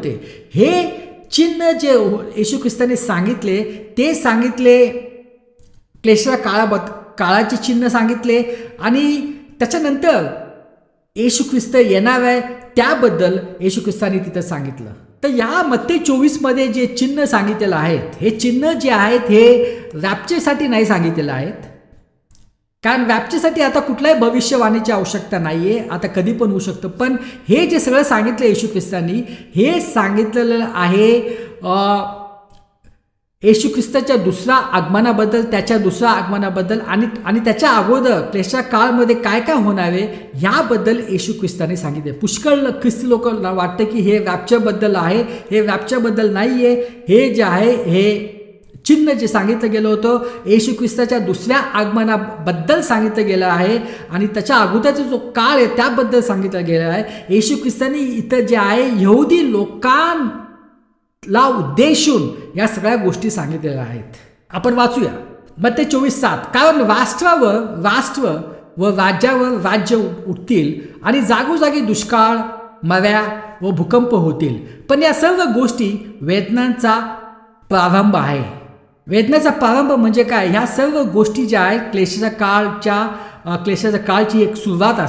होते. हे चिन्ह जे हो, येशू ख्रिस्ताने सांगितले ते सांगितले क्लेशा काळाबद्द काळाचे चिन्ह सांगितले आणि त्याच्यानंतर येशू ख्रिस्त येणार आहे त्याबद्दल येशू ख्रिस्ताने तिथं सांगितलं. तर या मत्ते चोवीसमध्ये जे चिन्ह सांगितलेलं आहेत हे चिन्ह जे आहेत हे रॅपचेसाठी नाही सांगितलेलं आहेत. कारण रॅप्चेसाठी आता कुठल्याही भविष्यवाणीची आवश्यकता नाही आहे आता कधी पण होऊ शकतं. पण हे जे सगळं सांगितलं येशू ख्रिस्तांनी हे सांगितलेलं आहे येशू ख्रिस्ताच्या दुसऱ्या आगमनाबद्दल त्याच्या दुसऱ्या आगमनाबद्दल आणि आणि त्याच्या अगोदर त्याच्या काळमध्ये काय काय होणार आहे याबद्दल येशू ख्रिस्ताने सांगितले पुष्कळ ख्रिस्ती लोकांना वाटतं की हे रॅप्चरबद्दल आहे हे रॅप्चरबद्दल नाही आहे हे जे आहे हे चिन्ह जे सांगितलं गेलं होतं येशू ख्रिस्ताच्या दुसऱ्या आगमनाबद्दल सांगितलं गेलं आहे आणि त्याच्या अगोदरचा जो काळ आहे त्याबद्दल सांगितलं गेलं आहे. येशू ख्रिस्तानी इथं जे आहे यहुदी लोकांना उद्देशून या सगळ्या गोष्टी सांगितलेल्या आहेत. आपण वाचूया. मग ते चोवीस सात. कारण राष्ट्रावर राष्ट्र व राज्यावर राज्य उठतील आणि जागोजागी दुष्काळ मव्या व भूकंप होतील. पण या सर्व गोष्टी वेदनांचा प्रारंभ आहे. वेदनेचा प्रारंभ म्हणजे काय? ह्या सर्व गोष्टी ज्या आहेत क्लेशाच्या काळच्या क्लेशाच्या काळची एक सुरुवात असते.